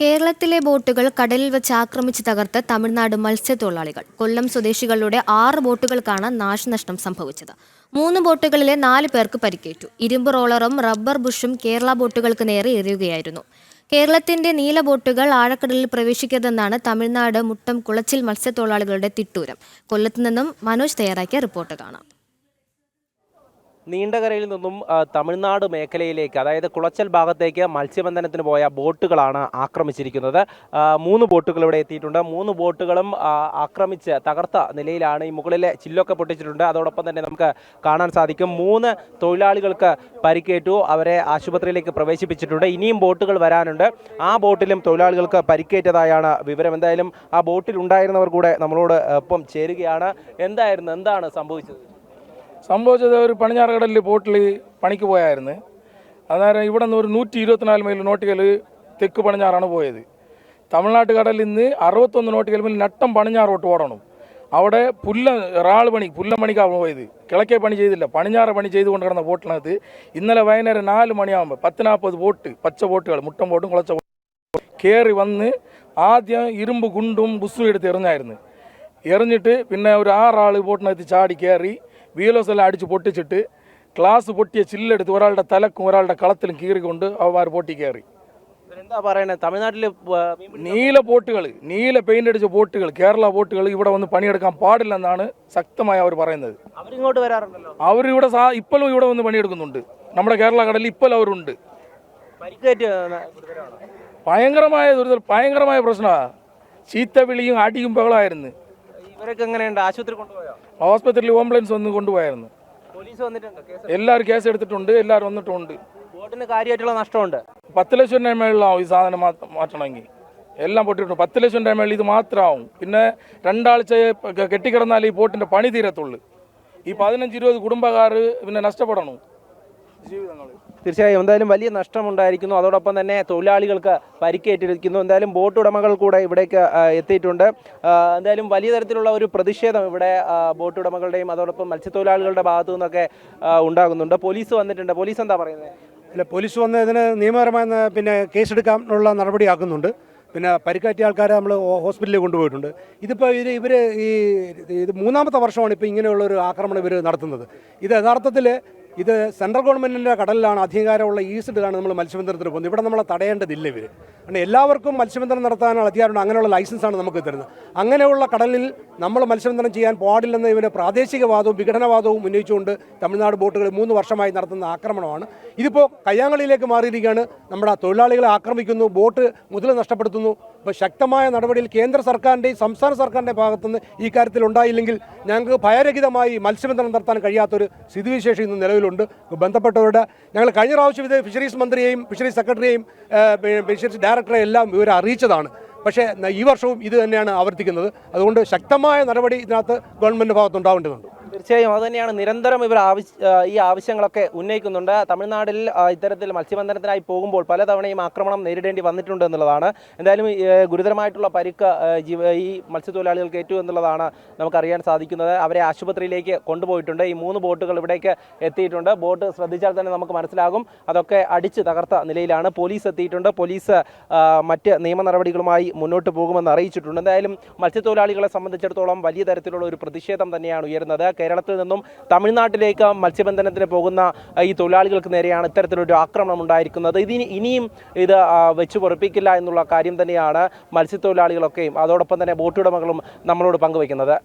കേരളത്തിലെ ബോട്ടുകൾ കടലിൽ വെച്ച് ആക്രമിച്ച് തകർത്ത് തമിഴ്നാട് മത്സ്യത്തൊഴിലാളികൾ. കൊല്ലം സ്വദേശികളുടെ ആറ് ബോട്ടുകൾക്കാണ് നാശനഷ്ടം സംഭവിച്ചത്. മൂന്ന് ബോട്ടുകളിലെ നാല് പേർക്ക് പരിക്കേറ്റു. ഇരുമ്പ് റോളറും റബ്ബർ ബുഷും കേരള ബോട്ടുകൾക്ക് നേരെ എറിയുകയായിരുന്നു. കേരളത്തിന്റെ നീല ബോട്ടുകൾ ആഴക്കടലിൽ പ്രവേശിക്കരുതെന്നാണ് തമിഴ്നാട് മുട്ടം കുളച്ചിൽ മത്സ്യത്തൊഴിലാളികളുടെ തിട്ടൂരം. കൊല്ലത്തു നിന്നും മനോജ് തയ്യാറാക്കിയ റിപ്പോർട്ട് കാണാം. നീണ്ടകരയിൽ നിന്നും തമിഴ്നാട് മേഖലയിലേക്ക് അതായത് കുളച്ചൽ ഭാഗത്തേക്ക് മത്സ്യബന്ധനത്തിന് പോയ ബോട്ടുകളാണ് ആക്രമിച്ചിരിക്കുന്നത്. മൂന്ന് ബോട്ടുകൾ ഇവിടെ എത്തിയിട്ടുണ്ട്. മൂന്ന് ബോട്ടുകളും ആക്രമിച്ച് തകർത്ത നിലയിലാണ് ഈ മുകളിലെ ചില്ലൊക്കെ പൊട്ടിച്ചിട്ടുണ്ട്. അതോടൊപ്പം തന്നെ നമുക്ക് കാണാൻ സാധിക്കും മൂന്ന് തൊഴിലാളികൾക്ക് പരിക്കേറ്റു അവരെ ആശുപത്രിയിലേക്ക് പ്രവേശിപ്പിച്ചിട്ടുണ്ട്. ഇനിയും ബോട്ടുകൾ വരാനുണ്ട്. ആ ബോട്ടിലും തൊഴിലാളികൾക്ക് പരിക്കേറ്റതായാണ് വിവരം. എന്തായാലും ആ ബോട്ടിൽ ഉണ്ടായിരുന്നവർ കൂടെ നമ്മളോട് ഒപ്പം ചേരുകയാണ്. എന്തായിരുന്നു? എന്താണ് സംഭവിച്ചത്? സംഭവിച്ചത് ഒരു പടിഞ്ഞാറ് കടലിൽ ബോട്ടിൽ പണിക്ക് പോയായിരുന്നു. അന്നേരം ഇവിടെ നിന്ന് ഒരു നൂറ്റി ഇരുപത്തിനാല് മൈൽ നോട്ടിക്കൽ തെക്ക് പടിഞ്ഞാറാണ് പോയത്. തമിഴ്നാട്ട് കടലിൽ നിന്ന് അറുപത്തൊന്ന് നോട്ടിക്കൽ മൈൽ നട്ടം പടിഞ്ഞാറോട്ട് ഓടണം. അവിടെ പുല്ല റാൾ പണി പുല്ലമണിക്കാണ് പോയത്. കിളക്കെ പണി ചെയ്തില്ല. പടിഞ്ഞാറ് പണി ചെയ്തുകൊണ്ട് കിടന്ന ബോട്ടിനകത്ത് ഇന്നലെ വൈകുന്നേരം നാല് മണിയാകുമ്പോൾ പത്ത് നാൽപ്പത് ബോട്ട് പച്ച ബോട്ടുകൾ മുട്ടൻ ബോട്ടും കുളച്ച ബോട്ടും കയറി വന്ന് ആദ്യം ഇരുമ്പ് ഗുണ്ടും ബുസ്സും എടുത്ത് എറിഞ്ഞായിരുന്നു. എറിഞ്ഞിട്ട് പിന്നെ ഒരു ആറാൾ ബോട്ടിനകത്ത് ചാടി കയറി വീലോസ് എല്ലാം അടിച്ച് പൊട്ടിച്ചിട്ട് ക്ലാസ് പൊട്ടിയ ചില്ലെടുത്ത് ഒരാളുടെ തലക്കും ഒരാളുടെ കളത്തിലും കീറിക്കൊണ്ട് അവന്മാർ പൊട്ടി കയറി. എന്താ പറയുന്നത് തമിഴ്നാട്ടിൽ നീല ബോട്ടുകൾ നീല പെയിന്റ് അടിച്ച ബോട്ടുകൾ കേരള ബോട്ടുകൾ ഇവിടെ വന്ന് പണിയെടുക്കാൻ പാടില്ലെന്നാണ് ശക്തമായി അവർ പറയുന്നത്. അവരിങ്ങോട്ട് വരാറുണ്ടല്ലോ. അവരിവിടെ ഇപ്പോഴും ഇവിടെ വന്ന് പണിയെടുക്കുന്നുണ്ട്. നമ്മുടെ കേരള കടലിൽ ഇപ്പോൾ അവരുണ്ട്. ഭയങ്കരമായ ദുരിതം ഭയങ്കരമായ പ്രശ്നമാണ് ചീത്തവിളിയും അടിയും ബഹളമായിരുന്നു. ഇവരൊക്കെ എങ്ങനെയുണ്ട്? ആശുപത്രി കൊണ്ടുപോയോ? ഹോസ്പിറ്റലിൽ ആംബുലൻസ് വന്ന് കൊണ്ടുപോയായിരുന്നു. പോലീസ് വന്നിട്ടുണ്ട് കേസ്? എല്ലാവരും കേസ് എടുത്തിട്ടുണ്ട് എല്ലാവരും വന്നിട്ടുണ്ട്. ബോട്ടിന് കാര്യമായിട്ടുള്ള നഷ്ടമുണ്ട്. പത്ത് ലക്ഷം രൂപ മേളിലാവും ഈ സാധനം മാ- മാറ്റണമെങ്കിൽ. എല്ലാം പൊട്ടിട്ടുണ്ട് പത്ത് ലക്ഷം രൂപ മേളിൽ ഇത് മാത്രമാവും. പിന്നെ രണ്ടാഴ്ച കെട്ടിക്കിടന്നാൽ ഈ ബോട്ടിന്റെ പണി തീരത്തുള്ളൂ. ഈ പതിനഞ്ച് ഇരുപത് കുടുംബക്കാർ പിന്നെ നഷ്ടപ്പെടണം. തീർച്ചയായും എന്തായാലും വലിയ നഷ്ടമുണ്ടായിരിക്കുന്നു. അതോടൊപ്പം തന്നെ തൊഴിലാളികൾക്ക് പരിക്കേറ്റിരിക്കുന്നു. എന്തായാലും ബോട്ട് ഉടമകൾ കൂടെ ഇവിടേക്ക് എത്തിയിട്ടുണ്ട്. എന്തായാലും വലിയ തരത്തിലുള്ള ഒരു പ്രതിഷേധം ഇവിടെ ബോട്ട് ഉടമകളുടെയും അതോടൊപ്പം മത്സ്യത്തൊഴിലാളികളുടെ ഭാഗത്തു നിന്നൊക്കെ ഉണ്ടാകുന്നുണ്ട്. പോലീസ് വന്നിട്ടുണ്ട്. പോലീസ് എന്താ പറയുന്നത് അല്ല പോലീസ് വന്ന് ഇതിന് നിയമപരമായ പിന്നെ പിന്നെ കേസെടുക്കാനുള്ള നടപടിയാക്കുന്നുണ്ട് പിന്നെ പരിക്കേറ്റ ആൾക്കാരെ നമ്മൾ ഹോസ്പിറ്റലിൽ കൊണ്ടുപോയിട്ടുണ്ട്. ഇതിപ്പോൾ ഇത് ഇവർ ഈ ഇത് മൂന്നാമത്തെ വർഷമാണ് ഇപ്പോൾ ഇങ്ങനെയുള്ള ഒരു ആക്രമണം ഇവർ നടത്തുന്നത്. ഇത് യഥാർത്ഥത്തിൽ ഇത് സെൻട്രൽ ഗവൺമെന്റിന്റെ കടലിലാണ് അധികാരമുള്ള ഈസ്റ്റിലാണ് നമ്മൾ മത്സ്യബന്ധനത്തിന് പോകുന്നത്. ഇവിടെ നമ്മളെ തടയേണ്ടതില്ല ഇവർ കാരണം എല്ലാവർക്കും മത്സ്യബന്ധനം നടത്താനുള്ള അധികാരമുണ്ട്. അങ്ങനെയുള്ള ലൈസൻസാണ് നമുക്ക് തരുന്നത്. അങ്ങനെയുള്ള കടലിൽ നമ്മൾ മത്സ്യബന്ധനം ചെയ്യാൻ പാടില്ലെന്ന ഇവന് പ്രാദേശികവാദവും വിഘടനവാദവും ഉന്നയിച്ചുകൊണ്ട് തമിഴ്നാട് ബോട്ടുകൾ മൂന്ന് വർഷമായി നടത്തുന്ന ആക്രമണമാണ്. ഇതിപ്പോൾ കയ്യാങ്കളിയിലേക്ക് മാറിയിരിക്കുകയാണ്. നമ്മുടെ തൊഴിലാളികളെ ആക്രമിക്കുന്നു ബോട്ട് മുതൽ നഷ്ടപ്പെടുത്തുന്നു. ഇപ്പോൾ ശക്തമായ നടപടിയിൽ കേന്ദ്ര സർക്കാരിന്റെയും സംസ്ഥാന സർക്കാരിന്റെ ഭാഗത്തുനിന്ന് ഈ കാര്യത്തിൽ ഉണ്ടായില്ലെങ്കിൽ ഞങ്ങൾക്ക് ഭയരഹിതമായി മത്സ്യബന്ധനം നടത്താൻ കഴിയാത്തൊരു സ്ഥിതിവിശേഷം ഇന്ന് നിലവിലുണ്ട്. ബന്ധപ്പെട്ടവരുടെ ഞങ്ങൾ കഴിഞ്ഞ പ്രാവശ്യം ഇത് ഫിഷറീസ് മന്ത്രിയെയും ഫിഷറീസ് സെക്രട്ടറിയെയും ഫിഷറീസ് ഡയറക്ടറെ എല്ലാം ഇവരെ അറിയിച്ചതാണ്. പക്ഷേ ഈ വർഷവും ഇത് തന്നെയാണ് ആവർത്തിക്കുന്നത്. അതുകൊണ്ട് ശക്തമായ നടപടി ഇതിനകത്ത് ഗവൺമെന്റ് ഭാഗത്തുണ്ടാവേണ്ടതുണ്ട് തീർച്ചയായും അത് തന്നെയാണ്. നിരന്തരം ഇവർ ആവശ്യ ഈ ആവശ്യങ്ങളൊക്കെ ഉന്നയിക്കുന്നുണ്ട്. തമിഴ്നാട്ടിൽ ഇത്തരത്തിൽ മത്സ്യബന്ധനത്തിനായി പോകുമ്പോൾ പലതവണയും ആക്രമണം നേരിടേണ്ടി വന്നിട്ടുണ്ട് എന്നുള്ളതാണ്. എന്തായാലും ഗുരുതരമായിട്ടുള്ള പരിക്ക് ഈ മത്സ്യത്തൊഴിലാളികൾക്ക് ഏറ്റു എന്നുള്ളതാണ് നമുക്കറിയാൻ സാധിക്കുന്നത്. അവരെ ആശുപത്രിയിലേക്ക് കൊണ്ടുപോയിട്ടുണ്ട്. ഈ മൂന്ന് ബോട്ടുകൾ ഇവിടേക്ക് എത്തിയിട്ടുണ്ട്. ബോട്ട് ശ്രദ്ധിച്ചാൽ തന്നെ നമുക്ക് മനസ്സിലാകും. അതൊക്കെ അടിച്ച് തകർത്ത നിലയിലാണ് പോലീസ് എത്തിയിട്ടുണ്ട്. പോലീസ് മറ്റ് നിയമ നടപടികളുമായി മുന്നോട്ട് പോകുമെന്ന് അറിയിച്ചിട്ടുണ്ട്. എന്തായാലും മത്സ്യത്തൊഴിലാളികളെ സംബന്ധിച്ചിടത്തോളം വലിയ തരത്തിലുള്ള ഒരു പ്രതിഷേധം തന്നെയാണ് ഉയരുന്നത്. കേരളത്തിൽ നിന്നും തമിഴ്നാട്ടിലേക്ക് മത്സ്യബന്ധനത്തിന് പോകുന്ന ഈ തൊഴിലാളികൾക്ക് നേരെയാണ് ഇത്തരത്തിലൊരു ആക്രമണം ഉണ്ടായിരിക്കുന്നത്. ഇതിന് ഇനിയും ഇത് വെച്ച് പൊറപ്പിക്കില്ല എന്നുള്ള കാര്യം തന്നെയാണ് മത്സ്യത്തൊഴിലാളികളൊക്കെയും അതോടൊപ്പം തന്നെ ബോട്ടുടമകളും നമ്മളോട് പങ്കുവയ്ക്കുന്നത്.